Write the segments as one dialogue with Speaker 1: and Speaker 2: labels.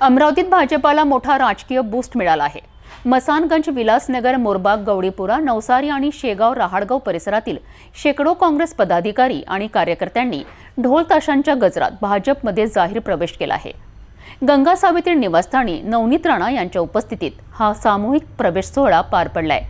Speaker 1: अमरावतीत भाजपाला मोठा राजकीय बूस्ट मिळाला आहे. मसानगंज विलासनगर मोरबाग गवडीपुरा नवसारी आणि शेगाव रहाडगाव परिसरातील शेकडो काँग्रेस पदाधिकारी आणि कार्यकर्त्यांनी ढोल ताशांच्या गजरात भाजपमध्ये जाहीर प्रवेश केला आहे. गंगा सावित्री निवासस्थानी नवनीत राणा यांच्या उपस्थितीत हा सामूहिक प्रवेश सोहळा पार पडलाय.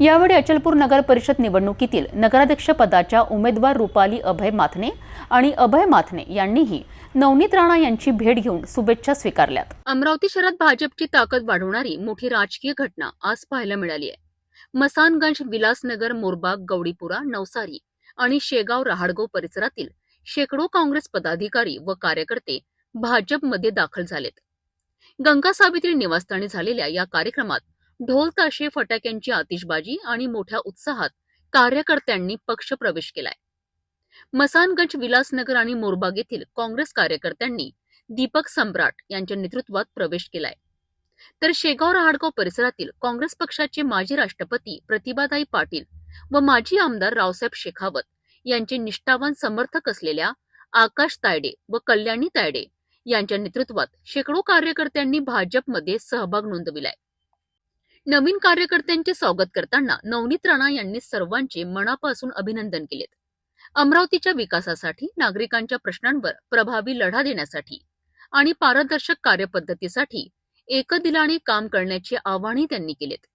Speaker 1: यावेळी अचलपूर नगर परिषद निवडणुकीतील नगराध्यक्षपदाच्या उमेदवार रुपाली अभय माथने आणि अभय माथने यांनीही नवनीत राणा यांची भेट घेऊन शुभेच्छा स्वीकारल्यात. अमरावती शहरात भाजपची ताकद वाढवणारी मोठी राजकीय घटना आज पाहायला मिळाली आहे. मसानगंज विलासनगर मोरबाग गवडीपुरा नवसारी आणि शेगाव रहाडगाव परिसरातील शेकडो काँग्रेस पदाधिकारी व कार्यकर्ते भाजपमध्ये दाखल झालेत. गंगा सावित्री निवासस्थानी झालेल्या या कार्यक्रमात ढोल ताशे फटाक्यांची आतिषबाजी आणि मोठ्या उत्साहात कार्यकर्त्यांनी पक्ष प्रवेश केलाय. मसानगंज विलासनगर आणि मोरबाग येथील काँग्रेस कार्यकर्त्यांनी दीपक सम्राट यांच्या नेतृत्वात प्रवेश केलाय. तर शेगाव रहाडगाव परिसरातील काँग्रेस पक्षाचे माजी राष्ट्रपती प्रतिभाताई पाटील व माजी आमदार रावसाहेब शेखावत यांचे निष्ठावान समर्थक असलेल्या आकाश तायडे व कल्याणी तायडे यांच्या नेतृत्वात शेकडो कार्यकर्त्यांनी भाजपमध्ये सहभाग नोंदविलाय. नवीन कार्यकर्त्यांचे स्वागत करताना नवनीत राणा यांनी सर्वांचे मनापासून अभिनंदन केलेत. अमरावतीच्या विकासासाठी नागरिकांच्या प्रश्नांवर प्रभावी लढा देण्यासाठी आणि पारदर्शक कार्यपद्धतीसाठी एकदिलाने काम करण्याचे आवाहनही त्यांनी केलेत.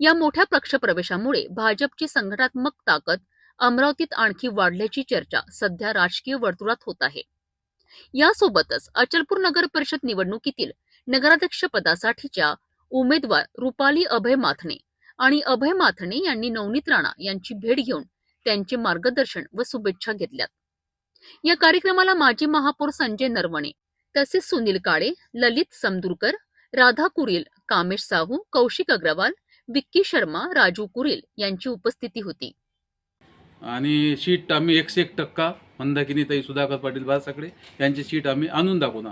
Speaker 1: या मोठ्या पक्षप्रवेशामुळे भाजपची संघटनात्मक ताकद अमरावतीत आणखी वाढल्याची चर्चा सध्या राजकीय वर्तुळात होत आहे. यासोबतच अचलपूर नगर परिषद निवडणुकीतील नगराध्यक्ष पदासाठीच्या उमेदवार रुपाली अभय माथणे आणि अभय माथणे यांनी नवनीत राणा यांची भेट घेऊन त्यांचे मार्गदर्शन व शुभेच्छा घेतल्यात. या कार्यक्रमाला माजी महापौर संजय नरवणे तसेच सुनील काळे ललित समदुरकर राधा कुरील कामेश साहू कौशिक अग्रवाल विक्की शर्मा राजू कुरील यांची उपस्थिती होती.
Speaker 2: आणि शीट आम्ही एकशे एक टक्का मंदाकिनी ताई सुधाकर पाटील बाळासाकडे यांची शीट आम्ही आणून दाखवणार